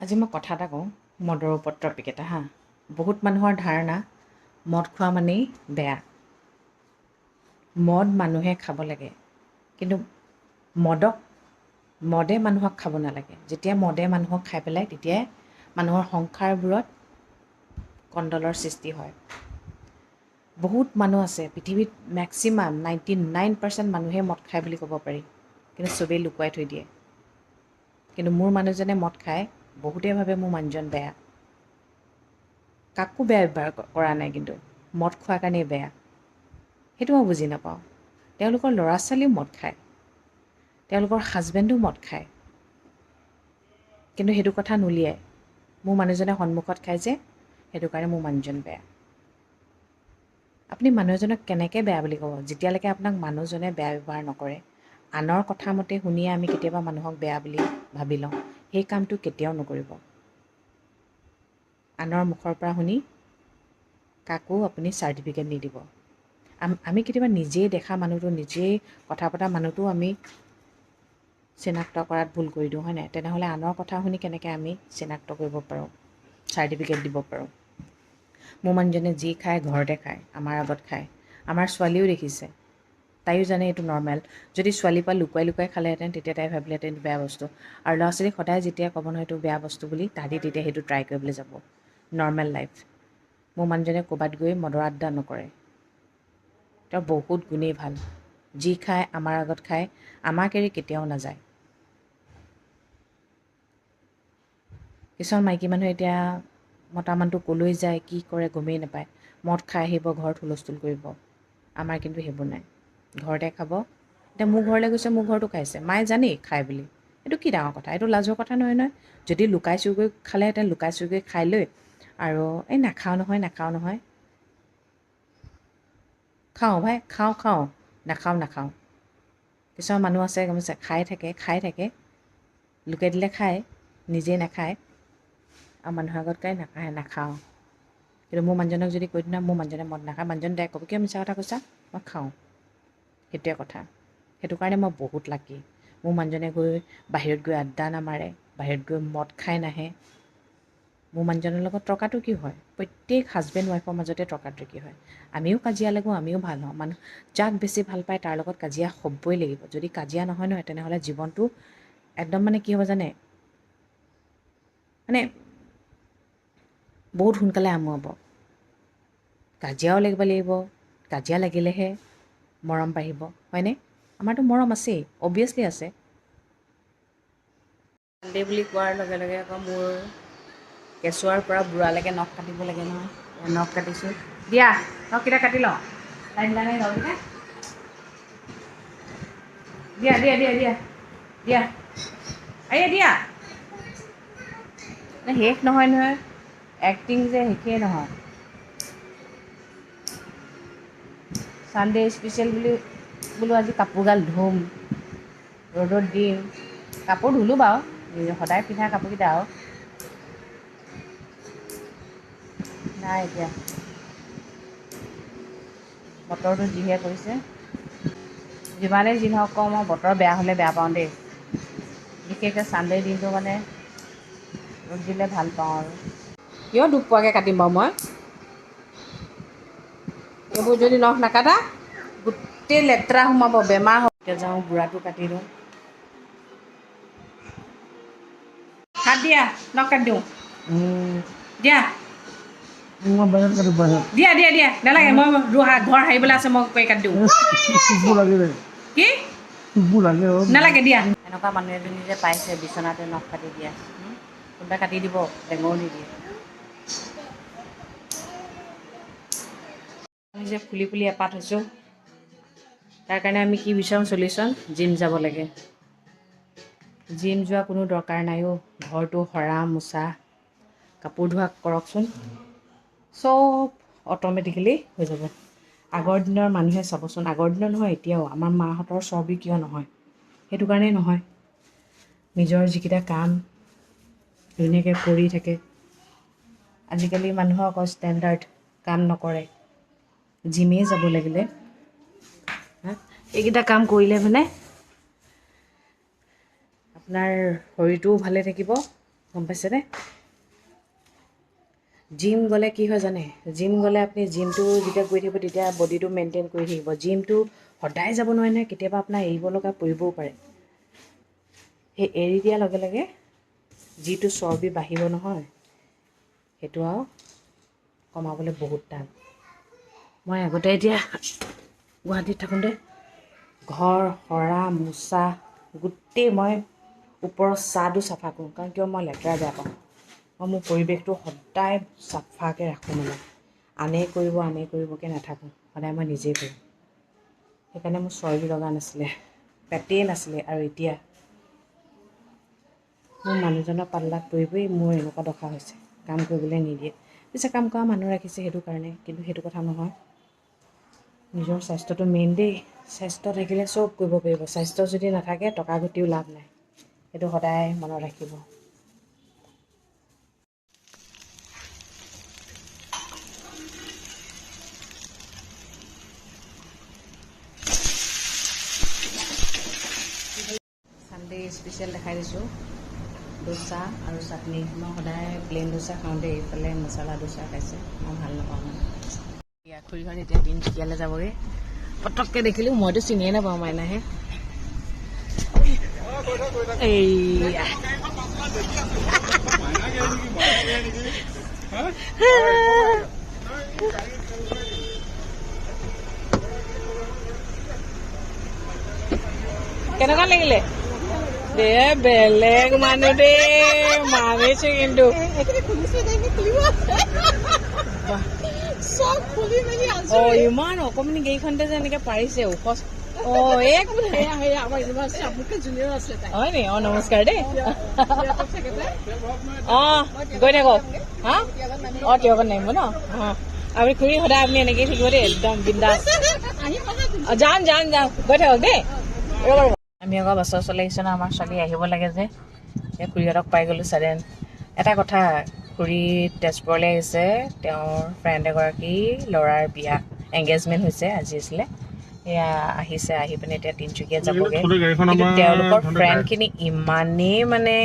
আজি মই কথা এটা কওঁ মদৰ ওপৰত টপিক এটা হা। বহুত মানুহৰ ধাৰণা মদ খোৱা মানেই বেয়া। মদ মানুহে খাব লাগে কিন্তু মদক মদে মানুহক খাব নালাগে। যেতিয়া মদে মানুহক খাই পেলাই তেতিয়াই মানুহৰ সংসাৰবোৰত কণ্ডলৰ সৃষ্টি হয়। বহুত মানুহ আছে পৃথিৱীত মেক্সিমাম নাইণ্টি নাইন পাৰ্চেণ্ট মানুহে মদ খায় বুলি ক'ব পাৰি কিন্তু চবেই লুকুৱাই থৈ দিয়ে। কিন্তু মোৰ মানুহজনে মদ খায় বহুতে ভাবে মোৰ মানুহজন বেয়া। কাকো বেয়া ব্যৱহাৰ কৰা নাই কিন্তু মদ খোৱাৰ কাৰণেই বেয়া। সেইটো মই বুজি নাপাওঁ। তেওঁলোকৰ ল'ৰা ছোৱালীও মদ খায়। তেওঁলোকৰ হাজবেণ্ডো মদ খায়। কিন্তু সেইটো কথা নুলিয়াই। মোৰ মানুহজনে সন্মুখত খায় যে সেইটো কাৰণে মোৰ মানুহজন বেয়া। আপুনি মানুহ এজনক কেনেকৈ বেয়া বুলি ক'ব? যেতিয়ালৈকে আপোনাক মানুহজনে বেয়া ব্যৱহাৰ নকৰে আনৰ কথা মতে শুনিয়ে আমি কেতিয়াবা মানুহক বেয়া বুলি ভাবি লওঁ। সেই কামটো কেতিয়াও নকৰিব। আনৰ মুখৰ পৰা শুনি কাকো আপুনি চাৰ্টিফিকেট নিদিব। আম- কেতিয়াবা নিজেই দেখা মানুহটো নিজেই কথা পতা মানুহটো আমি চিনাক্ত কৰাত ভুল কৰি দিওঁ হয় নাই? তেনেহ'লে আনৰ কথা শুনি কেনেকৈ আমি চিনাক্ত কৰিব পাৰোঁ চাৰ্টিফিকেট দিব পাৰোঁ? মোৰ মানুহজনে যি খায় ঘৰতে খায় আমাৰ আগত খায়। আমাৰ ছোৱালীও দেখিছে। তাইও জানে এইটো নৰ্মেল যদি ছোৱালীৰ পৰা লুকুৱাই লুকুৱাই খালেহেঁতেন তেতিয়া তাই ভাবিলেহেঁতেন বেয়া বস্তু। আৰু ল'ৰা ছোৱালীক সদায় যেতিয়া ক'ব নহয় এইটো বেয়া বস্তু বুলি তাহাঁতি তেতিয়া সেইটো ট্ৰাই কৰিবলৈ যাব। নৰ্মেল লাইফ মোৰ মানুহজনে ক'ৰবাত গৈ মদৰ আড্ডা নকৰে। তেওঁ বহুত গুণেই ভাল। যি খায় আমাৰ আগত খায় আমাক এৰি কেতিয়াও নাযায়। কিছুমান মাইকী মানুহে এতিয়া মতা মানুহটো ক'লৈ যায় কি কৰে গমেই নাপায়। মদ খাই আহিব ঘৰত হুলস্থুল কৰিব। আমাৰ কিন্তু সেইবোৰ নাই। ঘৰতে খাব। এতিয়া মোৰ ঘৰলৈ গৈছে মোৰ ঘৰতো খাইছে। মায়ে জানেই খাই বুলি। এইটো কি ডাঙৰ কথা? এইটো লাজৰ কথা নহয় নহয়। যদি লুকাই চুৰকৈ খালেহেঁতেন লুকাই চুৰকৈ খাই লৈ আৰু এই নাখাওঁ নহয় নাখাওঁ নহয়। খাওঁ ভাই খাওঁ খাওঁ। নাখাওঁ নাখাওঁ। কিছুমান মানুহ আছে গম পাইছে? খাই থাকে খাই থাকে। লুকাই দিলে খায় নিজে নাখায়। আৰু মানুহৰ আগত কয় নাখায় নাখাওঁ। কিন্তু মোৰ মানুহজনক যদি কৈ দিওঁ মোৰ মানুহজনে মদ নাখায়। মানুহজন ডাইৰেক্ট ক'ব কিয় মিছা কথা কৈছা? মই খাওঁ। সেইটোৱে কথা। সেইটো কাৰণে মই বহুত লাকি মোৰ মানুহজনে গৈ বাহিৰত গৈ আড্ডা নামাৰে বাহিৰত গৈ মদ খাই নাহে। মোৰ মানুহজনৰ লগত টকাটো কি হয়? প্ৰত্যেক হাজবেণ্ড ৱাইফৰ মাজতে টকাটো কি হয়? আমিও কাজিয়া লাগোঁ আমিও ভাল হওঁ মানুহ যাক বেছি ভাল পায় তাৰ লগত কাজিয়া হ'বই লাগিব। যদি কাজিয়া নহয় নহয় তেনেহ'লে জীৱনটো একদম মানে কি হ'ব জানে? মানে বহুত সোনকালে আমুৱাব কাজিয়াও লাগিব লাগিব কাজিয়া লাগিলেহে মৰম বাঢ়িব হয়নে? আমাৰতো মৰম আছেই অভিয়াছলি আছে। চানডে বুলি কোৱাৰ লগে লগে আকৌ মোৰ কেঁচুৱাৰ পৰা বুঢ়ালৈকে নখ কাটিব লাগে নহয়। নখ কাটিছোঁ। দিয়া নখকেইটা কাটি লওঁ। লাইন লাইন নখকেইটা দিয়া দিয়া দিয়া দিয়া দিয়া। আৰে দিয়া। শেষ নহয় নহয়। এক্টিং যে শেষেই নহয়। ছানডে স্পেচিয়েল বুলি বোলো আজি কাপোৰগাল ধুম ৰ'দত দিম। কাপোৰ ধুলোঁ বাৰু সদায় পিন্ধা কাপোৰকেইটা আৰু। নাই এতিয়া। বতৰটো যিহে কৰিছে। যিমানেই যি নহওক কওঁ মই বতৰ বেয়া হ'লে বেয়া পাওঁ দেই। বিশেষকৈ ছানডে দিনটো মানে ৰ'দ দিলে ভাল পাওঁ আৰু। কিয় দুখ পোৱাকৈ কাটিম বাৰু মই? এইবোৰ যদি নখ নাকাটা গোটেই লেতেৰা সোমাব বেমাৰ হ'ব এতিয়া যাওঁ বুঢ়াটো কাটি দিওঁ হাত দিয়া নখ কাটি দিওঁ দিয়া মই বাহিৰত কাটিম বাহিৰত দিয়া দিয়া দিয়া নালাগে মই ৰোহা ঘৰ সাৰিবলৈ আছে মই কৰি কাটি দিওঁ চুকু লাগে দে কি চুকু লাগে অ' নালাগে দিয়া এনেকুৱা মানুহ এজনী যে পাইছে বিচনাতে নখ কাটি দিয়া হুম? কোনোবাই কাটি দিব টেঙৰ নিদিয়ে যে ফুলি ফুলি এপাত হৈছোঁ। তাৰ কাৰণে আমি কি বিচাৰোঁ চলিউশ্যন? জিম যাব লাগে। জিম যোৱা কোনো দৰকাৰ নাই অ' ঘৰটো সৰা মোচা কাপোৰ ধোৱা কৰকচোন। চব অট'মেটিকেলি হৈ যাব। আগৰ দিনৰ মানুহে চাবচোন। আগৰ দিনৰ নহয় এতিয়াও। আমাৰ মাহঁতৰ চৰ্বি কিয় নহয়? সেইটো কাৰণেই নহয়। নিজৰ যিকেইটা কাম ধুনীয়াকৈ কৰি থাকে। আজিকালি মানুহৰ আকৌ ষ্টেণ্ডাৰ্ড কাম নকৰে। জিমেই যাব লাগিলে? এইকেইটা কাম কৰিলে মানে আপোনাৰ শৰীৰটোও ভালে থাকিব গম পাইছেনে? জিম গ'লে কি হয় জানে? জিম গ'লে আপুনি জিমটো যেতিয়া গৈ থাকিব তেতিয়া বডিটো মেইনটেইন কৰি থাকিব। জিমটো সদায় যাব নোৱাৰে নহয় কেতিয়াবা আপোনাৰ এৰিব লগা পৰিবও পাৰে। সেই এৰি দিয়াৰ লগে লগে যিটো চৰ্বি বাঢ়িব নহয় সেইটো আৰু কমাবলৈ বহুত টান। মই আগতে এতিয়া গুৱাহাটীত থাকোঁতে ঘৰ সৰা মোচা গোটেই মই ওপৰৰ ছাদো চাফা কৰোঁ কাৰণ কিয় মই লেতেৰা বেয়া পাওঁ। মই মোৰ পৰিৱেশটো সদায় চাফাকৈ ৰাখোঁ মানে। আনে কৰিব আনে কৰিবকৈ নাথাকোঁ সদায় মই নিজেই কৰোঁ। সেইকাৰণে মোৰ চৰ্বি লগা নাছিলে পেটেই নাছিলে আৰু এতিয়া মোৰ মানুহজনৰ পাল্লাত পৰি পৰি মোৰ এনেকুৱা দশা হৈছে কাম কৰিবলৈ নিদিয়ে। পিছে কাম কৰা মানুহ ৰাখিছে সেইটো কাৰণে কিন্তু সেইটো কথা নহয়। নিজৰ স্বাস্থ্যটো মেইন দেই স্বাস্থ্য থাকিলে চব কৰিব পাৰিব। স্বাস্থ্য যদি নাথাকে টকা ঘটিও লাভ নাই। সেইটো সদায় মনত ৰাখিব। চানডে স্পেচিয়েল দেখাই দিছোঁ। দোচা আৰু চাটনি। মই সদায় প্লেইন দোচা খাওঁ দেই এইফালে মচলা দোচা খাইছে। মই ভাল নাপাওঁ মানে। ইয়াৰ খুৰীহঁত এতিয়া তিনিচুকীয়ালৈ যাবগৈ পটককৈ দেখিলোঁ মইতো চিনিয়ে নাপাওঁ মাইনাহে এইয়া কেনেকুৱা লাগিলে দে বেলেগ মানুহ দেই মাৰিছো কিন্তু অ ইমান অকমানি গাড়ীখনতে যে এনেকে পাৰিছে ওখ অ এক হয় নি? অ নমস্কাৰ দেই। অ গৈ থাকক। হা? অ তিয়কত নামিব ন? অ আপুনি খুৰী সদায় আপুনি এনেকেই থাকিব দেই একদম বিন্দাছ। যাম যাম যাম। গৈ থাকক দেই। আমি আকৌ বাছৰ ওচৰলৈ আহিছোঁ ন আমাৰ ছোৱালী আহিব লাগে যে। খুৰীহঁতক পাই গ'লোঁ ছাডেন এটা কথা খুৰী তেজপুৰলৈ আহিছে। তেওঁৰ ফ্ৰেণ্ড এগৰাকী ল'ৰাৰ বিয়া এংগেজমেণ্ট হৈছে আজি আছিলে। এয়া আহিছে আহি পিনে এতিয়া তিনিচুকীয়া যাবগৈ। কিন্তু তেওঁলোকৰ ফ্ৰেণ্ডখিনি ইমানেই মানে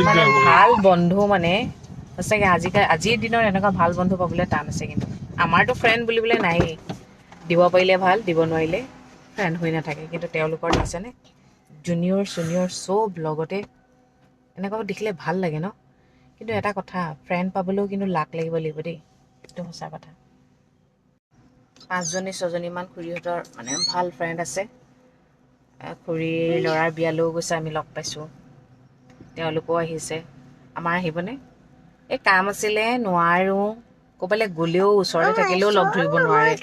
মানে ভাল বন্ধু মানে। সঁচাকৈ আজিকালি আজিৰ দিনত এনেকুৱা ভাল বন্ধু পাবলৈ টান আছে কিন্তু। আমাৰতো ফ্ৰেণ্ড বুলিবলৈ নায়েই। দিব পাৰিলে ভাল দিব নোৱাৰিলে ফ্ৰেণ্ড হৈ নাথাকে। কিন্তু তেওঁলোকৰ দেখিছেনে জুনিয়ৰ চুনিয়ৰ চব লগতে এনেকুৱাবোৰ দেখিলে ভাল লাগে ন? কিন্তু এটা কথা ফ্ৰেণ্ড পাবলৈও কিন্তু লাক লাগিব লাগিব দেই সেইটো সঁচা কথা। পাঁচজনী ছজনীমান খুৰীহঁতৰ মানে ভাল ফ্ৰেণ্ড আছে। খুৰীৰ ল'ৰাৰ বিয়ালৈও গৈছে আমি লগ পাইছোঁ। তেওঁলোকো আহিছে। আমাৰ আহিবনে? এই কাম আছিলে নোৱাৰোঁ। ক'ৰবালৈ গ'লেও ওচৰতে থাকিলেও লগ ধৰিব নোৱাৰে।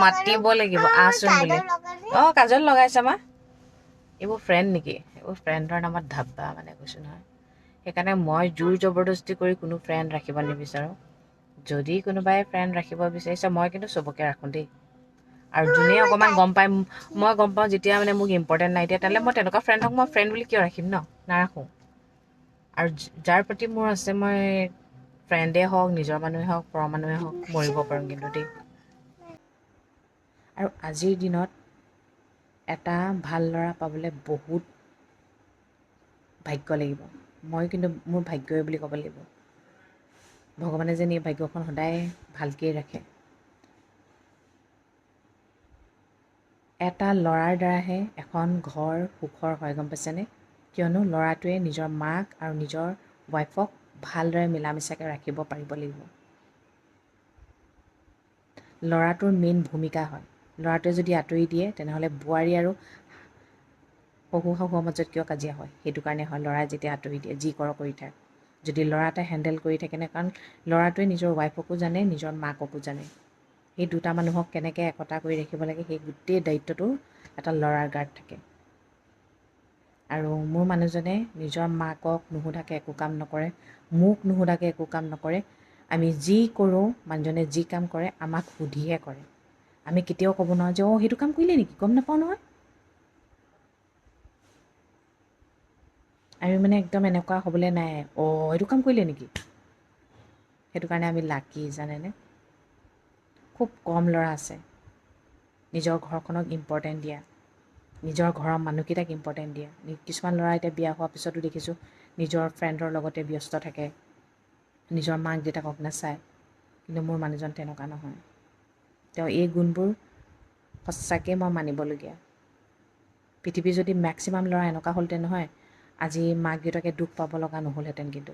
মাতিব লাগিব। আহচোন বুলি। অঁ কাজল লগাইছে মা। এইবোৰ ফ্ৰেণ্ড নেকি? এইবোৰ ফ্ৰেণ্ডৰ নামত ধাব্বা মানে কৈছোঁ নহয়। সেইকাৰণে মই জোৰ জবৰদস্তি কৰি কোনো ফ্ৰেণ্ড ৰাখিব নিবিচাৰোঁ। যদি কোনোবাই ফ্ৰেণ্ড ৰাখিব বিচাৰিছে মই কিন্তু চবকে ৰাখোঁ দেই। আৰু যোনে অকণমান গম ম- মই গম পাওঁ যেতিয়া মানে মোক ইম্পৰ্টেণ্ট নাই দিয়া তেনেহ'লে মই তেনেকুৱা ফ্ৰেণ্ডক মই ফ্ৰেণ্ড বুলি কিয় ৰাখিম ন? নাৰাখোঁ। আৰু যাৰ প্ৰতি মোৰ আছে মই ফ্ৰেণ্ডেই হওক নিজৰ মানুহে হওক পৰ মানুহে হওক মৰিব পাৰোঁ কিন্তু দেই। আৰু আজিৰ দিনত এটা ভাল ল'ৰা পাবলৈ বহুত ভাগ্য লাগিব। মই কিন্তু মোৰ ভাগ্যই বুলি ক'ব লাগিব। ভগৱানে যেন এই ভাগ্যখন সদায় ভালকেই ৰাখে। এটা ল'ৰাৰ দ্বাৰাহে এখন ঘৰ সুখৰ হয় গম পাইছেনে? কিয়নো ল'ৰাটোৱে নিজৰ মাক আৰু নিজৰ ৱাইফক ভালদৰে মিলা মিছাকৈ ৰাখিব পাৰিব লাগিব। ল'ৰাটোৰ মেইন ভূমিকা হয়। ল'ৰাটোৱে যদি আঁতৰি দিয়ে তেনেহ'লে বোৱাৰী আৰু শহু শাহুৰ মাজত কিয় কাজিয়া হয়। সেইটো কাৰণে হয় ল'ৰাই যেতিয়া আঁতৰি দিয়ে যি কৰ কৰি থাক। যদি ল'ৰা এটাই হেণ্ডেল কৰি থাকে নে কাৰণ ল'ৰাটোৱে নিজৰ ৱাইফকো জানে নিজৰ মাককো জানে। সেই দুটা মানুহক কেনেকৈ একতা কৰি ৰাখিব লাগে সেই গোটেই দায়িত্বটো এটা ল'ৰাৰ গাত থাকে। আৰু মোৰ মানুহজনে নিজৰ মাকক নুসোধাকৈ একো কাম নকৰে মোক নুসোধাকৈ একো কাম নকৰে। আমি যি কৰোঁ মানুহজনে যি কাম কৰে আমাক সুধিহে কৰে। আমি কেতিয়াও ক'ব নোৱাৰোঁ যে অঁ সেইটো কাম কৰিলে নেকি? গম নাপাওঁ নহয়। আমি মানে একদম এনেকুৱা হ'বলৈ নাই। অঁ এইটো কাম কৰিলে নেকি? সেইটো কাৰণে আমি লাকি জানেনে? খুব কম ল'ৰা আছে। নিজৰ ঘৰখনক ইম্পৰ্টেণ্ট দিয়া। নিজৰ ঘৰৰ মানুহকেইটাক ইম্পৰ্টেণ্ট দিয়া। কিছুমান ল'ৰা এতিয়া বিয়া হোৱাৰ পিছতো দেখিছোঁ নিজৰ ফ্ৰেণ্ডৰ লগতে ব্যস্ত থাকে। নিজৰ মাক দেউতাকক নাচায়। কিন্তু মোৰ মানুহজন তেনেকুৱা নহয়। তেওঁ এই গুণবোৰ সঁচাকৈ মই মানিবলগীয়া। পৃথিৱীৰ যদি মেক্সিমাম ল'ৰা এনেকুৱা হ'লহেঁতেন নহয় আজি মাক দেউতাকে দুখ পাব লগা নহ'লহেঁতেন কিন্তু।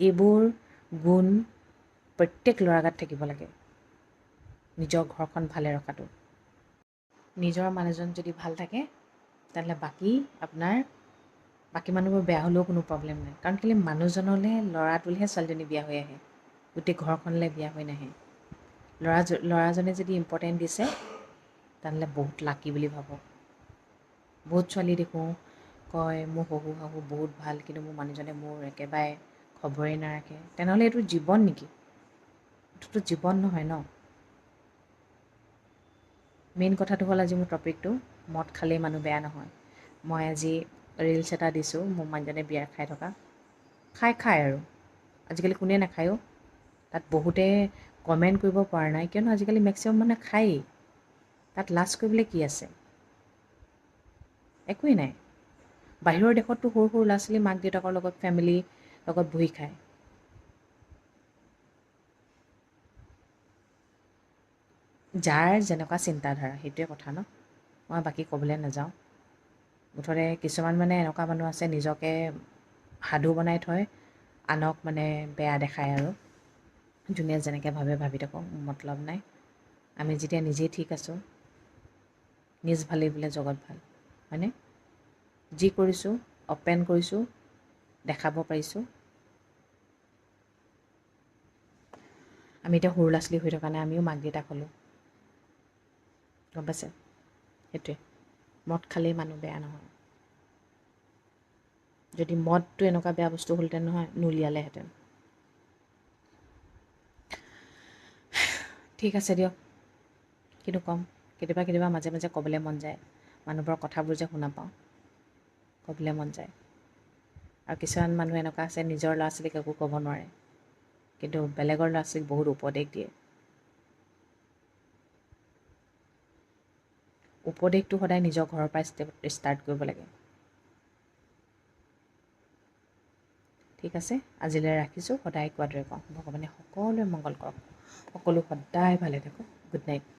এইবোৰ গুণ প্ৰত্যেক ল'ৰা গাত থাকিব লাগে। নিজৰ ঘৰখন ভালে ৰখাটো। নিজৰ মানুহজন যদি ভাল থাকে তেনেহ'লে বাকী আপোনাৰ বাকী মানুহবোৰ বেয়া হ'লেও কোনো প্ৰব্লেম নাই। কাৰণ কেলৈ মানুহজনলৈ ল'ৰাটোলৈহে ছোৱালীজনী বিয়া হৈ আহে। গোটেই ঘৰখনলৈ বিয়া হৈ নাহে। ল'ৰা ল'ৰাজনে যদি ইম্পৰ্টেণ্ট দিছে তেনেহ'লে বহুত লাকি বুলি ভাবক। বহুত ছোৱালী দেখোঁ। কয় মোৰ শহু শাহু বহুত ভাল কিন্তু মোৰ মানুহজনে মোৰ একেবাৰে খবৰেই নাৰাখে। তেনেহ'লে এইটো জীৱন নেকি? এইটোতো জীৱন নহয় ন? মেইন কথাটো হ'ল আজি মোৰ টপিকটো মদ খালেই মানুহ বেয়া নহয়। মই আজি ৰিলছ এটা দিছোঁ মোৰ মানুহজনে বিয়াৰ খাই থকা। খাই খাই আৰু। আজিকালি কোনে নাখায়ো? তাত বহুতে কমেণ্ট কৰিব পৰা নাই কিয়নো আজিকালি মেক্সিমাম মানুহে খায়েই। তাত লাজ কৰিবলৈ কি আছে? একোৱেই নাই। বাহিৰৰ দেশততো সৰু সৰু ল'ৰা ছোৱালী মাক দেউতাকৰ লগত ফেমিলি লগত বহি খায়। যাৰ যেনেকুৱা চিন্তাধাৰা সেইটোৱে কথা ন? মই বাকী ক'বলৈ নাযাওঁ। মুঠতে কিছুমান মানে এনেকুৱা মানুহ আছে নিজকে সাধু বনাই থয় আনক মানে বেয়া দেখায় আৰু। যোনে যেনেকৈ ভাবে ভাবি মোৰ মতলব নাই। আমি যেতিয়া নিজেই ঠিক আছোঁ নিজ ভালেই বোলে জগত ভাল। হয়নে? যি কৰিছোঁ অপেন কৰিছোঁ দেখাব পাৰিছোঁ। আমি এতিয়া সৰু ল'ৰা ছোৱালী হৈ থকা নাই আমিও মাক দেউতাক হ'লোঁ। গম পাইছে? সেইটোৱে। মদ খালেই মানুহ বেয়া নহয়। যদি মদটো এনেকুৱা বেয়া বস্তু হ'লহেঁতেন নহয় নুলিয়ালেহেঁতেন। ঠিক আছে দিয়ক। কিন্তু ক'ম কেতিয়াবা কেতিয়াবা মাজে মাজে ক'বলৈ মন যায়। মানুহবোৰৰ কথাবোৰ যে শুনা পাওঁ ক'বলৈ মন যায়। আৰু কিছুমান মানুহ এনেকুৱা আছে নিজৰ ল'ৰা ছোৱালীক একো ক'ব নোৱাৰে কিন্তু বেলেগৰ ল'ৰা ছোৱালীক বহুত উপদেশ দিয়ে। উপদেশটো সদায় নিজৰ ঘৰৰ ষ্টেপ ষ্টাৰ্ট কৰিব লাগে। ঠিক আছে আজিলৈ ৰাখিছোঁ সদায় কোৱাৰ দৰে কওঁ। ভগৱানে সকলোৱে মংগল কৰক। সকলো সদায় ভালে থাকক। Good night.